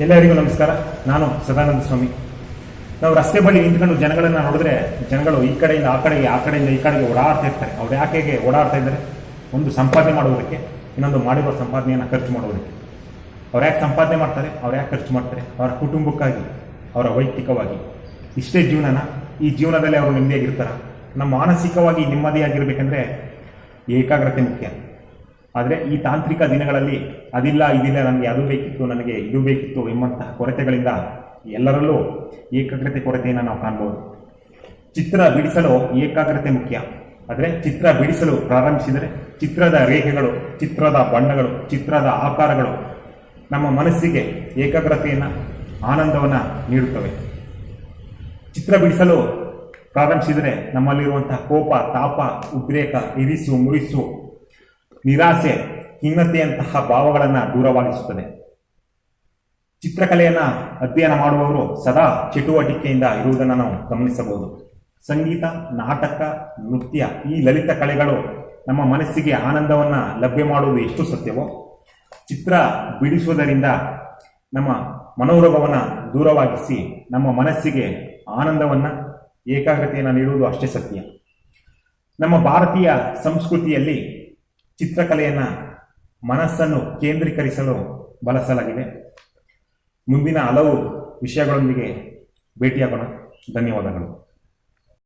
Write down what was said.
ಎಲ್ಲರಿಗೂ ನಮಸ್ಕಾರ. ನಾನು ಸದಾನಂದ ಸ್ವಾಮಿ. ನಾವು ರಸ್ತೆ ಬಳಿ ನಿಂತ್ಕೊಂಡು ಜನಗಳನ್ನ ನೋಡಿದ್ರೆ ಜನಗಳು ಈ ಕಡೆಯಿಂದ ಆ ಕಡೆಗೆ, ಆ ಕಡೆಯಿಂದ ಈ ಕಡೆಗೆ ಓಡಾಡ್ತಾ ಇರ್ತಾರೆ. ಅವ್ರು ಯಾಕೆಗೆ ಓಡಾಡ್ತಾ ಇದ್ದಾರೆ? ಒಂದು ಸಂಪಾದನೆ ಮಾಡುವುದಕ್ಕೆ, ಇನ್ನೊಂದು ಮಾಡಿರೋ ಸಂಪಾದನೆಯನ್ನು ಖರ್ಚು ಮಾಡುವುದಕ್ಕೆ. ಅವ್ರು ಯಾಕೆ ಸಂಪಾದನೆ ಮಾಡ್ತಾರೆ? ಅವ್ರು ಯಾಕೆ ಖರ್ಚು ಮಾಡ್ತಾರೆ? ಅವರ ಕುಟುಂಬಕ್ಕಾಗಿ, ಅವರ ವೈಯಕ್ತಿಕವಾಗಿ. ಇಷ್ಟೇ ಜೀವನನ ಈ ಜೀವನದಲ್ಲಿ ಅವರು ನೆಮ್ಮದಿಯಾಗಿರ್ತಾರ. ನಮ್ಮ ಮಾನಸಿಕವಾಗಿ ನೆಮ್ಮದಿಯಾಗಿರ್ಬೇಕಂದ್ರೆ ಏಕಾಗ್ರತೆ ಮುಖ್ಯ. ಆದರೆ ಈ ತಾಂತ್ರಿಕ ದಿನಗಳಲ್ಲಿ ಅದಿಲ್ಲ, ಇದಿಲ್ಲ ನನಗೆ ಅದು ಬೇಕಿತ್ತು, ನನಗೆ ಇದು ಬೇಕಿತ್ತು ಎಂಬಂತಹ ಕೊರತೆಗಳಿಂದ ಎಲ್ಲರಲ್ಲೂ ಏಕಾಗ್ರತೆ ಕೊರತೆಯನ್ನು ನಾವು ಕಾಣ್ಬೋದು. ಚಿತ್ರ ಬಿಡಿಸಲು ಏಕಾಗ್ರತೆ ಮುಖ್ಯ. ಆದರೆ ಚಿತ್ರ ಬಿಡಿಸಲು ಪ್ರಾರಂಭಿಸಿದರೆ ಚಿತ್ರದ ರೇಖೆಗಳು, ಚಿತ್ರದ ಬಣ್ಣಗಳು, ಚಿತ್ರದ ಆಕಾರಗಳು ನಮ್ಮ ಮನಸ್ಸಿಗೆ ಏಕಾಗ್ರತೆಯನ್ನು, ಆನಂದವನ್ನು ನೀಡುತ್ತವೆ. ಚಿತ್ರ ಬಿಡಿಸಲು ಪ್ರಾರಂಭಿಸಿದರೆ ನಮ್ಮಲ್ಲಿರುವಂತಹ ಕೋಪ, ತಾಪ, ಉದ್ರೇಕ, ಇರಿಸು, ಮುರಿಸು ನಿರಾಸೆ ಖಿನ್ನತೆಯಂತಹ ಭಾವಗಳನ್ನು ದೂರವಾಗಿಸುತ್ತದೆ. ಚಿತ್ರಕಲೆಯನ್ನು ಅಧ್ಯಯನ ಮಾಡುವವರು ಸದಾ ಚಟುವಟಿಕೆಯಿಂದ ಇರುವುದನ್ನು ನಾವು ಗಮನಿಸಬಹುದು. ಸಂಗೀತ, ನಾಟಕ, ನೃತ್ಯ ಈ ಲಲಿತ ಕಲೆಗಳು ನಮ್ಮ ಮನಸ್ಸಿಗೆ ಆನಂದವನ್ನು ಲಭ್ಯ ಮಾಡುವುದು ಎಷ್ಟು ಸತ್ಯವೋ? ಚಿತ್ರ ಬಿಡಿಸುವುದರಿಂದ ನಮ್ಮ ಮನೋರೋಗವನ್ನು ದೂರವಾಗಿಸಿ ನಮ್ಮ ಮನಸ್ಸಿಗೆ ಆನಂದವನ್ನು, ಏಕಾಗ್ರತೆಯನ್ನು ನೀಡುವುದು ಅಷ್ಟೇ ಸತ್ಯ. ನಮ್ಮ ಭಾರತೀಯ ಸಂಸ್ಕೃತಿಯಲ್ಲಿ ಚಿತ್ರಕಲೆಯನ್ನು ಮನಸ್ಸನ್ನು ಕೇಂದ್ರೀಕರಿಸಲು ಬಳಸಲಾಗಿದೆ. ಮುಂದಿನ ಹಲವು ವಿಷಯಗಳೊಂದಿಗೆ ಭೇಟಿಯಾಗೋಣ. ಧನ್ಯವಾದಗಳು.